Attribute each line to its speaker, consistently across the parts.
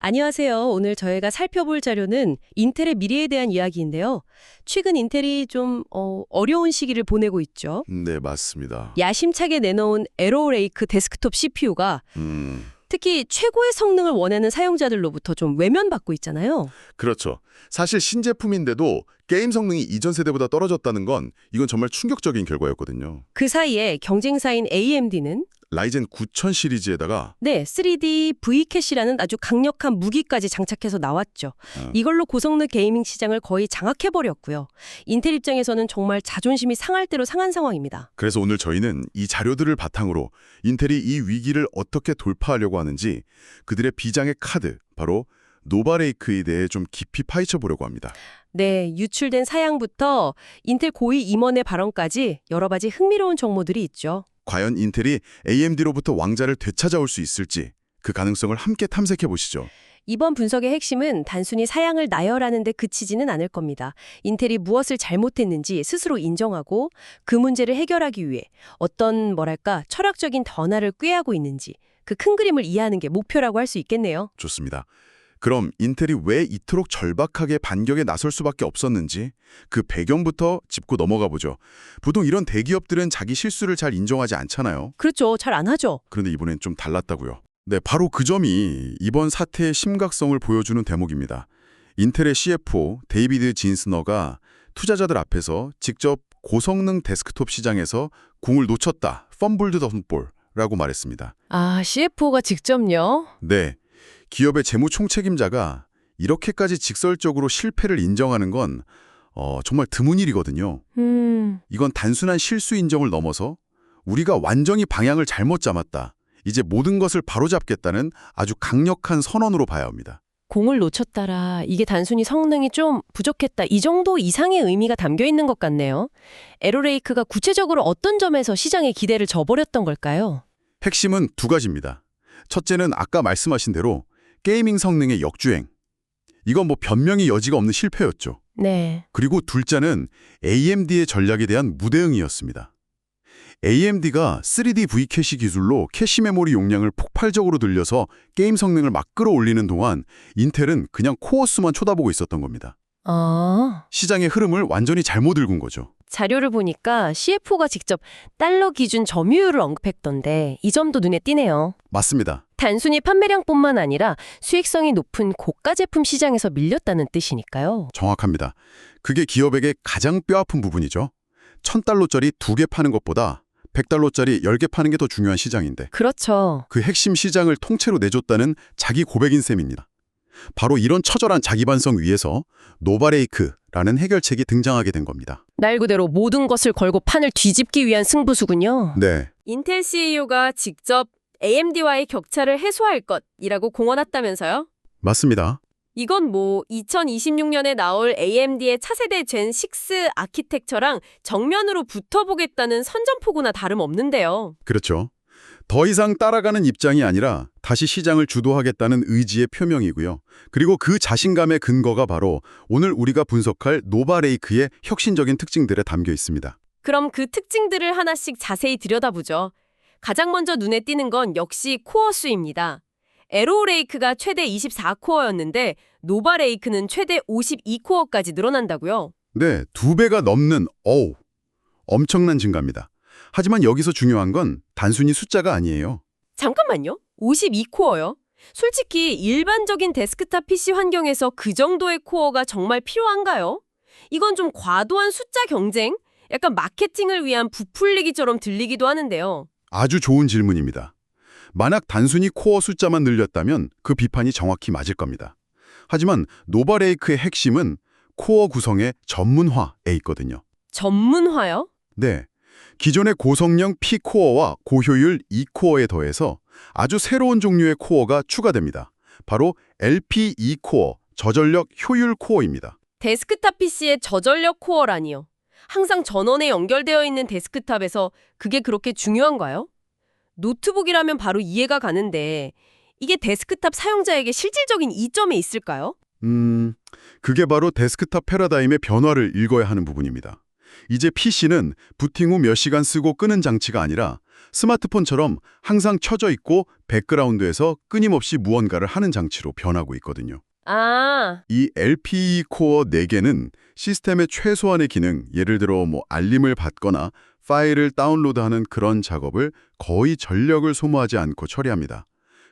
Speaker 1: 안녕하세요. 오늘 저희가 살펴볼 자료는 인텔의 미래에 대한 이야기인데요. 최근 인텔이 좀 어, 어려운 시기를 보내고 있죠.
Speaker 2: 네, 맞습니다.
Speaker 1: 야심차게 내놓은 에로레이크 데스크톱 CPU가
Speaker 2: 음,
Speaker 1: 특히 최고의 성능을 원하는 사용자들로부터 좀 외면받고 있잖아요.
Speaker 2: 그렇죠. 사실 신제품인데도 게임 성능이 이전 세대보다 떨어졌다는 건 이건 정말 충격적인 결과였거든요.
Speaker 1: 그 사이에 경쟁사인 AMD는
Speaker 2: 라이젠 9000 시리즈에다가
Speaker 1: 네, 3D V캐시라는 아주 강력한 무기까지 장착해서 나왔죠.
Speaker 2: 어.
Speaker 1: 이걸로 고성능 게이밍 시장을 거의 장악해버렸고요. 인텔 입장에서는 정말 자존심이 상할 대로 상한 상황입니다.
Speaker 2: 그래서 오늘 저희는 이 자료들을 바탕으로 인텔이 이 위기를 어떻게 돌파하려고 하는지 그들의 비장의 카드, 바로 노바레이크에 대해 좀 깊이 파헤쳐 보려고 합니다.
Speaker 1: 네, 유출된 사양부터 인텔 고위 임원의 발언까지 여러 가지 흥미로운 정보들이 있죠.
Speaker 2: 과연 인텔이 AMD로부터 왕자를 되찾아올 수 있을지 그 가능성을 함께 탐색해 보시죠.
Speaker 1: 이번 분석의 핵심은 단순히 사양을 나열하는 데 그치지는 않을 겁니다. 인텔이 무엇을 잘못했는지 스스로 인정하고 그 문제를 해결하기 위해 어떤 뭐랄까 철학적인 변화를 꾀하고 있는지 그 큰 그림을 이해하는 게 목표라고 할 수 있겠네요.
Speaker 2: 좋습니다. 그럼 인텔이 왜 이토록 절박하게 반격에 나설 수밖에 없었는지 그 배경부터 짚고 넘어가 보죠. 보통 이런 대기업들은 자기 실수를 잘 인정하지 않잖아요.
Speaker 1: 그렇죠. 잘 안 하죠.
Speaker 2: 그런데 이번엔 좀 달랐다고요. 네, 바로 그 점이 이번 사태의 심각성을 보여주는 대목입니다. 인텔의 CFO 데이비드 진스너가 투자자들 앞에서 직접 고성능 데스크톱 시장에서 궁을 놓쳤다, 펌블드 더 펌볼라고 말했습니다.
Speaker 1: 아, CFO가 직접요?
Speaker 2: 네, 기업의 재무 총책임자가 이렇게까지 직설적으로 실패를 인정하는 건 어, 정말 드문 일이거든요.
Speaker 1: 음,
Speaker 2: 이건 단순한 실수 인정을 넘어서 우리가 완전히 방향을 잘못 잡았다. 이제 모든 것을 바로잡겠다는 아주 강력한 선언으로 봐야 합니다.
Speaker 1: 공을 놓쳤다라 이게 단순히 성능이 좀 부족했다 이 정도 이상의 의미가 담겨 있는 것 같네요. 에로레이크가 구체적으로 어떤 점에서 시장의 기대를 저버렸던 걸까요?
Speaker 2: 핵심은 두 가지입니다. 첫째는 아까 말씀하신 대로 게이밍 성능의 역주행. 이건 뭐 변명의 여지가 없는 실패였죠.
Speaker 1: 네.
Speaker 2: 그리고 둘째는 AMD의 전략에 대한 무대응이었습니다. AMD가 3D V 캐시 기술로 캐시 메모리 용량을 폭발적으로 늘려서 게임 성능을 막 끌어올리는 동안 인텔은 그냥 코어 수만 쳐다보고 있었던 겁니다.
Speaker 1: 아,
Speaker 2: 시장의 흐름을 완전히 잘못 읽은 거죠.
Speaker 1: 자료를 보니까 CFO가 직접 달러 기준 점유율을 언급했던데 이 점도 눈에 띄네요.
Speaker 2: 맞습니다.
Speaker 1: 단순히 판매량뿐만 아니라 수익성이 높은 고가 제품 시장에서 밀렸다는 뜻이니까요.
Speaker 2: 정확합니다. 그게 기업에게 가장 뼈아픈 부분이죠. 1000달러짜리 두 개 파는 것보다 100달러짜리 10개 파는 게 더 중요한 시장인데
Speaker 1: 그렇죠.
Speaker 2: 그 핵심 시장을 통째로 내줬다는 자기 고백인 셈입니다. 바로 이런 처절한 자기 반성 위에서 노바레이크 라는 해결책이 등장하게 된 겁니다.
Speaker 1: 날 그대로 모든 것을 걸고 판을 뒤집기 위한 승부수군요.
Speaker 2: 네,
Speaker 1: 인텔 CEO가 직접 AMD와의 격차를 해소할 것이라고 공언했다면서요?
Speaker 2: 맞습니다.
Speaker 1: 이건 뭐 2026년에 나올 AMD의 차세대 젠6 아키텍처랑 정면으로 붙어보겠다는 선전포고나 다름없는데요.
Speaker 2: 그렇죠. 더 이상 따라가는 입장이 아니라 다시 시장을 주도하겠다는 의지의 표명이고요. 그리고 그 자신감의 근거가 바로 오늘 우리가 분석할 노바레이크의 혁신적인 특징들에 담겨 있습니다.
Speaker 1: 그럼 그 특징들을 하나씩 자세히 들여다보죠. 가장 먼저 눈에 띄는 건 역시 코어 수입니다. 에로레이크가 최대 24코어였는데 노바레이크는 최대 52코어까지 늘어난다고요.
Speaker 2: 네, 두 배가 넘는 어우, 엄청난 증가입니다. 하지만 여기서 중요한 건 단순히 숫자가 아니에요.
Speaker 1: 잠깐만요. 52코어요? 솔직히 일반적인 데스크탑 PC 환경에서 그 정도의 코어가 정말 필요한가요? 이건 좀 과도한 숫자 경쟁? 약간 마케팅을 위한 부풀리기처럼 들리기도 하는데요.
Speaker 2: 아주 좋은 질문입니다. 만약 단순히 코어 숫자만 늘렸다면 그 비판이 정확히 맞을 겁니다. 하지만 노바레이크의 핵심은 코어 구성의 전문화에 있거든요.
Speaker 1: 전문화요?
Speaker 2: 네. 기존의 고성능 P코어와 고효율 E코어에 더해서 아주 새로운 종류의 코어가 추가됩니다. 바로 LP2코어, 저전력 효율 코어입니다.
Speaker 1: 데스크탑 PC의 저전력 코어라니요. 항상 전원에 연결되어 있는 데스크탑에서 그게 그렇게 중요한가요? 노트북이라면 바로 이해가 가는데 이게 데스크탑 사용자에게 실질적인 이점에 있을까요?
Speaker 2: 음, 그게 바로 데스크탑 패러다임의 변화를 읽어야 하는 부분입니다. 이제 PC는 부팅 후 몇 시간 쓰고 끄는 장치가 아니라 스마트폰처럼 항상 켜져 있고 백그라운드에서 끊임없이 무언가를 하는 장치로 변하고 있거든요.
Speaker 1: 아,
Speaker 2: 이 LPE 코어 4개는 시스템의 최소한의 기능, 예를 들어 뭐 알림을 받거나 파일을 다운로드하는 그런 작업을 거의 전력을 소모하지 않고 처리합니다.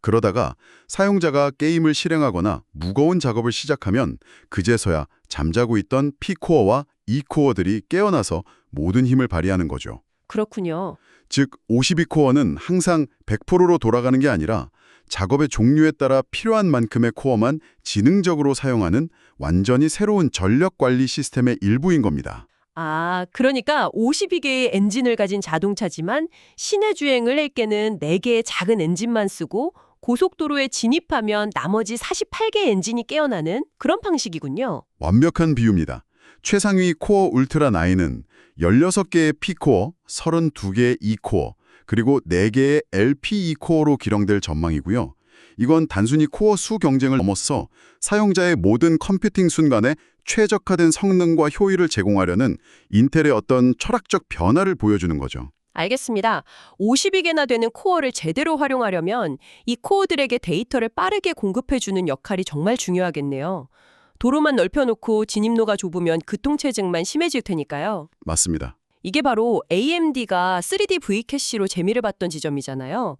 Speaker 2: 그러다가 사용자가 게임을 실행하거나 무거운 작업을 시작하면 그제서야 잠자고 있던 P코어와 E코어들이 깨어나서 모든 힘을 발휘하는 거죠.
Speaker 1: 그렇군요.
Speaker 2: 즉 52코어는 항상 100%로 돌아가는 게 아니라 작업의 종류에 따라 필요한 만큼의 코어만 지능적으로 사용하는 완전히 새로운 전력 관리 시스템의 일부인 겁니다.
Speaker 1: 아, 그러니까 52개의 엔진을 가진 자동차지만 시내 주행을 할 때는 4개의 작은 엔진만 쓰고 고속도로에 진입하면 나머지 48개의 엔진이 깨어나는 그런 방식이군요.
Speaker 2: 완벽한 비유입니다. 최상위 코어 울트라 9은 16개의 P코어, 32개의 E코어, 그리고 4개의 LPE 코어로 기령될 전망이고요. 이건 단순히 코어 수 경쟁을 넘어서 사용자의 모든 컴퓨팅 순간에 최적화된 성능과 효율을 제공하려는 인텔의 어떤 철학적 변화를 보여주는 거죠.
Speaker 1: 알겠습니다. 52개나 되는 코어를 제대로 활용하려면 이 코어들에게 데이터를 빠르게 공급해주는 역할이 정말 중요하겠네요. 도로만 넓혀놓고 진입로가 좁으면 교통체증만 심해질 테니까요.
Speaker 2: 맞습니다.
Speaker 1: 이게 바로 AMD가 3D V 캐시로 재미를 봤던 지점이잖아요.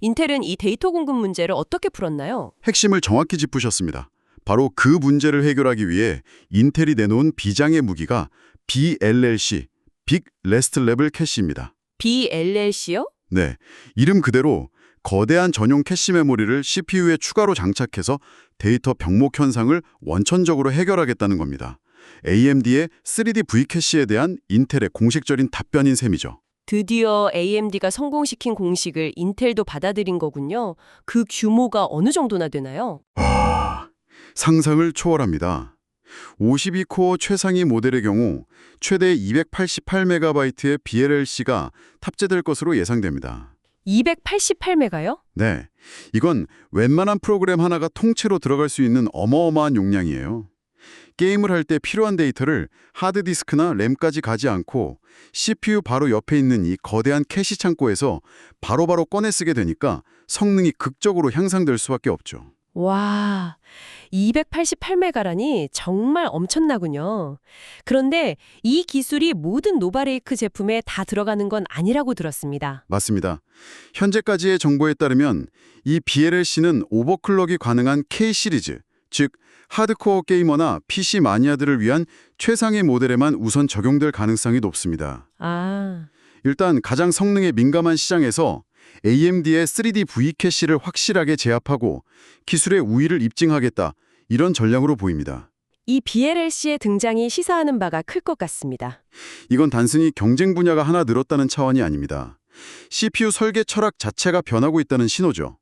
Speaker 1: 인텔은 이 데이터 공급 문제를 어떻게 풀었나요?
Speaker 2: 핵심을 정확히 짚으셨습니다. 바로 그 문제를 해결하기 위해 인텔이 내놓은 비장의 무기가 BLLC, 빅 레스트 레벨 캐시입니다.
Speaker 1: BLLC요?
Speaker 2: 네, 이름 그대로 거대한 전용 캐시 메모리를 CPU에 추가로 장착해서 데이터 병목 현상을 원천적으로 해결하겠다는 겁니다. AMD의 3D V 캐시에 대한 인텔의 공식적인 답변인 셈이죠.
Speaker 1: 드디어 AMD가 성공시킨 공식을 인텔도 받아들인 거군요. 그 규모가 어느 정도나 되나요?
Speaker 2: 와, 상상을 초월합니다. 52코어 최상위 모델의 경우 최대 288MB의 BLLC가 탑재될 것으로 예상됩니다.
Speaker 1: 288메가요?
Speaker 2: 네, 이건 웬만한 프로그램 하나가 통째로 들어갈 수 있는 어마어마한 용량이에요. 게임을 할 때 필요한 데이터를 하드디스크나 램까지 가지 않고 CPU 바로 옆에 있는 이 거대한 캐시 창고에서 바로바로 꺼내 쓰게 되니까 성능이 극적으로 향상될 수밖에 없죠.
Speaker 1: 와, 288메가라니 정말 엄청나군요. 그런데 이 기술이 모든 노바레이크 제품에 다 들어가는 건 아니라고 들었습니다.
Speaker 2: 맞습니다. 현재까지의 정보에 따르면 이 BLLC는 오버클럭이 가능한 K 시리즈, 즉 하드코어 게이머나 PC 마니아들을 위한 최상의 모델에만 우선 적용될 가능성이 높습니다.
Speaker 1: 아,
Speaker 2: 일단 가장 성능에 민감한 시장에서 AMD의 3D V 캐시를 확실하게 제압하고 기술의 우위를 입증하겠다. 이런 전략으로 보입니다.
Speaker 1: 이 BLLC의 등장이 시사하는 바가 클 것 같습니다.
Speaker 2: 이건 단순히 경쟁 분야가 하나 늘었다는 차원이 아닙니다. CPU 설계 철학 자체가 변하고 있다는 신호죠.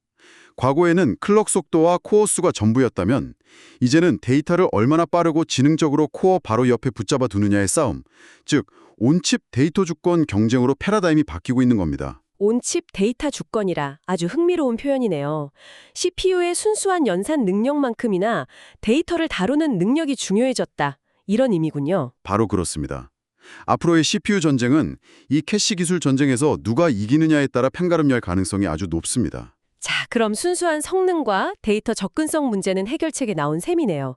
Speaker 2: 과거에는 클럭 속도와 코어 수가 전부였다면 이제는 데이터를 얼마나 빠르고 지능적으로 코어 바로 옆에 붙잡아 두느냐의 싸움, 즉 온칩 데이터 주권 경쟁으로 패러다임이 바뀌고 있는 겁니다.
Speaker 1: 온칩 데이터 주권이라 아주 흥미로운 표현이네요. CPU의 순수한 연산 능력만큼이나 데이터를 다루는 능력이 중요해졌다. 이런 의미군요.
Speaker 2: 바로 그렇습니다. 앞으로의 CPU 전쟁은 이 캐시 기술 전쟁에서 누가 이기느냐에 따라 편가름날 가능성이 아주 높습니다.
Speaker 1: 자, 그럼 순수한 성능과 데이터 접근성 문제는 해결책에 나온 셈이네요.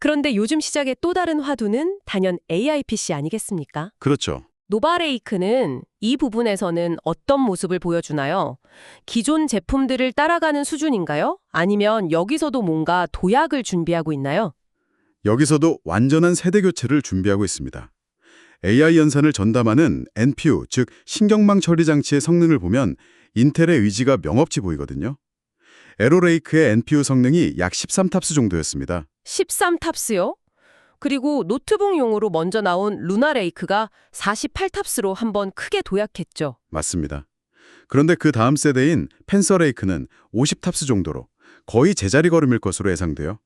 Speaker 1: 그런데 요즘 시작의 또 다른 화두는 단연 AI PC 아니겠습니까?
Speaker 2: 그렇죠.
Speaker 1: 노바레이크는 이 부분에서는 어떤 모습을 보여주나요? 기존 제품들을 따라가는 수준인가요? 아니면 여기서도 뭔가 도약을 준비하고 있나요?
Speaker 2: 여기서도 완전한 세대 교체를 준비하고 있습니다. AI 연산을 전담하는 NPU, 즉 신경망 처리 장치의 성능을 보면 인텔의 의지가 명없지 보이거든요. 에로레이크의 NPU 성능이 약 13탑스 정도였습니다.
Speaker 1: 13탑스요? 그리고 노트북용으로 먼저 나온 루나레이크가 48탑스로 한번 크게 도약했죠.
Speaker 2: 맞습니다. 그런데 그 다음 세대인 펜서레이크는 50탑스 정도로 거의 제자리 걸음일 것으로 예상돼요.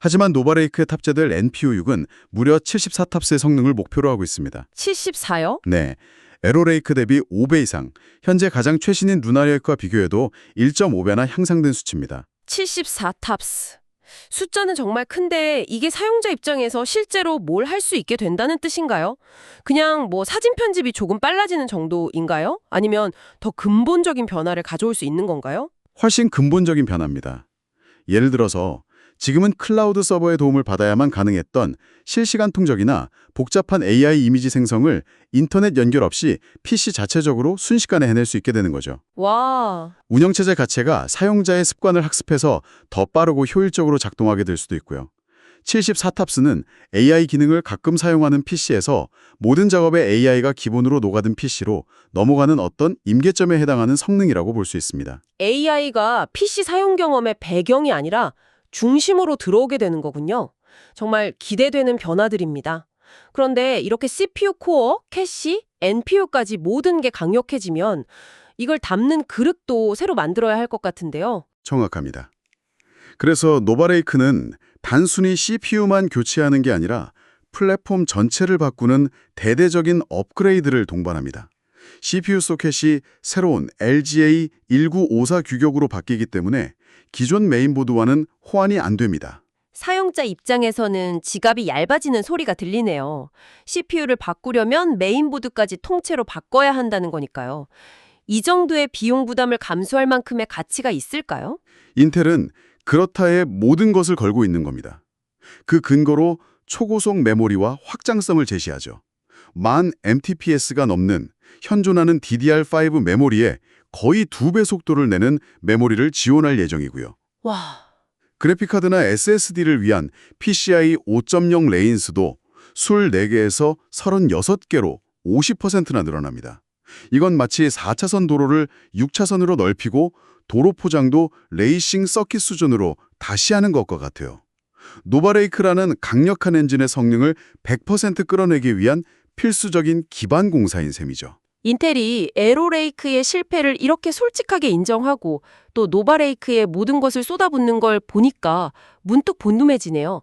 Speaker 2: 하지만 노바레이크에 탑재될 NPU6은 무려 74탑스의 성능을 목표로 하고 있습니다.
Speaker 1: 74요?
Speaker 2: 네, 에로레이크 대비 5배 이상, 현재 가장 최신인 루나레이크와 비교해도 1.5배나 향상된 수치입니다.
Speaker 1: 74탑스. 숫자는 정말 큰데 이게 사용자 입장에서 실제로 뭘 할 수 있게 된다는 뜻인가요? 그냥 뭐 사진 편집이 조금 빨라지는 정도인가요? 아니면 더 근본적인 변화를 가져올 수 있는 건가요?
Speaker 2: 훨씬 근본적인 변화입니다. 예를 들어서 지금은 클라우드 서버의 도움을 받아야만 가능했던 실시간 통적이나 복잡한 AI 이미지 생성을 인터넷 연결 없이 PC 자체적으로 순식간에 해낼 수 있게 되는 거죠.
Speaker 1: 와,
Speaker 2: 운영체제 자체가 사용자의 습관을 학습해서 더 빠르고 효율적으로 작동하게 될 수도 있고요. 74탑스는 AI 기능을 가끔 사용하는 PC에서 모든 작업에 AI가 기본으로 녹아든 PC로 넘어가는 어떤 임계점에 해당하는 성능이라고 볼 수 있습니다.
Speaker 1: AI가 PC 사용 경험의 배경이 아니라 중심으로 들어오게 되는 거군요. 정말 기대되는 변화들입니다. 그런데 이렇게 CPU 코어, 캐시, NPU까지 모든 게 강력해지면 이걸 담는 그릇도 새로 만들어야 할 것 같은데요.
Speaker 2: 정확합니다. 그래서 노바레이크는 단순히 CPU만 교체하는 게 아니라 플랫폼 전체를 바꾸는 대대적인 업그레이드를 동반합니다. CPU 소켓이 새로운 LGA 1954 규격으로 바뀌기 때문에 기존 메인보드와는 호환이 안 됩니다.
Speaker 1: 사용자 입장에서는 지갑이 얇아지는 소리가 들리네요. CPU를 바꾸려면 메인보드까지 통째로 바꿔야 한다는 거니까요. 이 정도의 비용 부담을 감수할 만큼의 가치가 있을까요?
Speaker 2: 인텔은 그렇다에 모든 것을 걸고 있는 겁니다. 그 근거로 초고속 메모리와 확장성을 제시하죠. 만 MTPS가 넘는 현존하는 DDR5 메모리에 거의 두 배 속도를 내는 메모리를 지원할 예정이고요.
Speaker 1: 와,
Speaker 2: 그래픽카드나 SSD를 위한 PCI 5.0 레인스도 술 4개에서 36개로 50%나 늘어납니다. 이건 마치 4차선 도로를 6차선으로 넓히고 도로 포장도 레이싱 서킷 수준으로 다시 하는 것과 같아요. 노바레이크라는 강력한 엔진의 성능을 100% 끌어내기 위한 필수적인 기반 공사인 셈이죠.
Speaker 1: 인텔이 에로레이크의 실패를 이렇게 솔직하게 인정하고 또 노바레이크의 모든 것을 쏟아붓는 걸 보니까 문득 본능해지네요.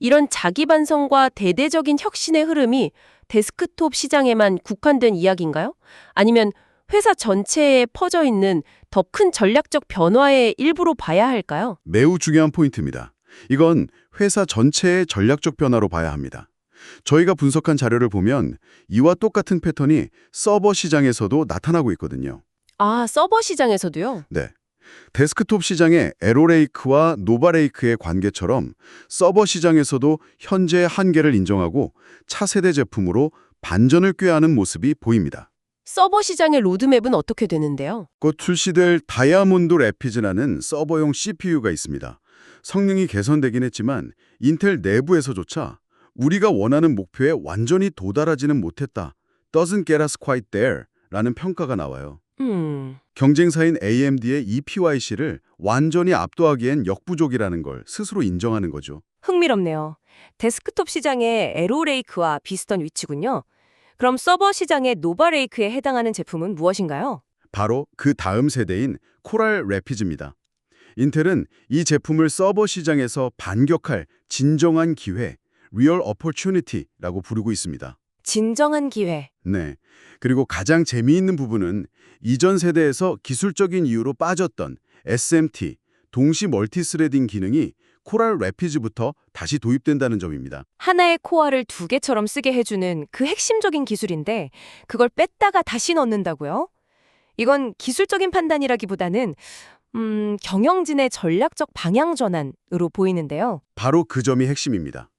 Speaker 1: 이런 자기 반성과 대대적인 혁신의 흐름이 데스크톱 시장에만 국한된 이야기인가요? 아니면 회사 전체에 퍼져 있는 더 큰 전략적 변화의 일부로 봐야 할까요?
Speaker 2: 매우 중요한 포인트입니다. 이건 회사 전체의 전략적 변화로 봐야 합니다. 저희가 분석한 자료를 보면 이와 똑같은 패턴이 서버 시장에서도 나타나고 있거든요.
Speaker 1: 아, 서버 시장에서도요?
Speaker 2: 네. 데스크톱 시장의 에로레이크와 노바레이크의 관계처럼 서버 시장에서도 현재의 한계를 인정하고 차세대 제품으로 반전을 꾀하는 모습이 보입니다.
Speaker 1: 서버 시장의 로드맵은 어떻게 되는데요?
Speaker 2: 곧 출시될 다이아몬드 래피즈라는 서버용 CPU가 있습니다. 성능이 개선되긴 했지만 인텔 내부에서조차 우리가 원하는 목표에 완전히 도달하지는 못했다. doesn't get us quite there 라는 평가가 나와요.
Speaker 1: 음...
Speaker 2: 경쟁사인 AMD의 EPYC를 완전히 압도하기엔 역부족이라는 걸 스스로 인정하는 거죠.
Speaker 1: 흥미롭네요. 데스크톱 시장의 에로레이크와 비슷한 위치군요. 그럼 서버 시장의 노바레이크에 해당하는 제품은 무엇인가요?
Speaker 2: 바로 그 다음 세대인 코랄 래피즈입니다. 인텔은 이 제품을 서버 시장에서 반격할 진정한 기회, real opportunity라고 부르고 있습니다.
Speaker 1: 진정한 기회.
Speaker 2: 네. 그리고 가장 재미있는 부분은 이전 세대에서 기술적인 이유로 빠졌던 SMT, 동시 멀티스레딩 기능이 코랄 래피즈부터 다시 도입된다는 점입니다.
Speaker 1: 하나의 코어를 두 개처럼 쓰게 해주는 그 핵심적인 기술인데 그걸 뺐다가 다시 넣는다고요? 이건 기술적인 판단이라기보다는 음, 경영진의 전략적 방향 전환으로 보이는데요.
Speaker 2: 바로 그 점이 핵심입니다.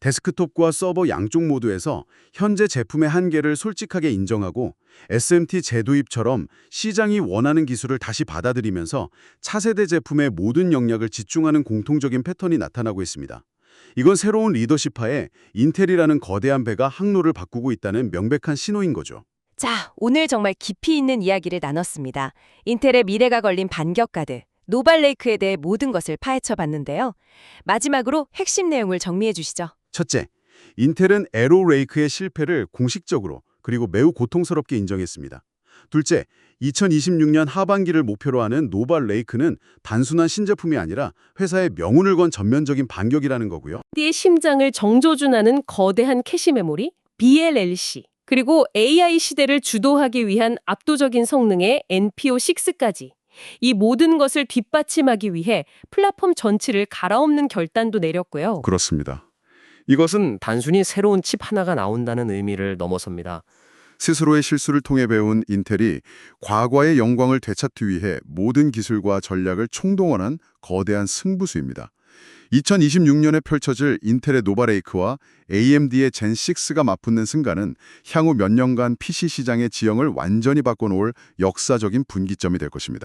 Speaker 2: 데스크톱과 서버 양쪽 모두에서 현재 제품의 한계를 솔직하게 인정하고 SMT 재도입처럼 시장이 원하는 기술을 다시 받아들이면서 차세대 제품의 모든 역량을 집중하는 공통적인 패턴이 나타나고 있습니다. 이건 새로운 리더십하에 인텔이라는 거대한 배가 항로를 바꾸고 있다는 명백한 신호인 거죠.
Speaker 1: 자, 오늘 정말 깊이 있는 이야기를 나눴습니다. 인텔의 미래가 걸린 반격가드, 노발레이크에 대해 모든 것을 파헤쳐 봤는데요. 마지막으로 핵심 내용을 정리해 주시죠.
Speaker 2: 첫째, 인텔은 에로레이크의 실패를 공식적으로 그리고 매우 고통스럽게 인정했습니다. 둘째, 2026년 하반기를 목표로 하는 노발 레이크는 단순한 신제품이 아니라 회사의 명운을 건 전면적인 반격이라는 거고요.
Speaker 1: 의 심장을 정조준하는 거대한 캐시 메모리, BLLC, 그리고 AI 시대를 주도하기 위한 압도적인 성능의 NPO6까지 이 모든 것을 뒷받침하기 위해 플랫폼 전체를 갈아엎는 결단도 내렸고요.
Speaker 2: 그렇습니다.
Speaker 3: 이것은 단순히 새로운 칩 하나가 나온다는 의미를 넘어섭니다.
Speaker 2: 스스로의 실수를 통해 배운 인텔이 과거의 영광을 되찾기 위해 모든 기술과 전략을 총동원한 거대한 승부수입니다. 2026년에 펼쳐질 인텔의 노바레이크와 AMD의 젠6가 맞붙는 순간은 향후 몇 년간 PC 시장의 지형을 완전히 바꿔놓을 역사적인 분기점이 될 것입니다.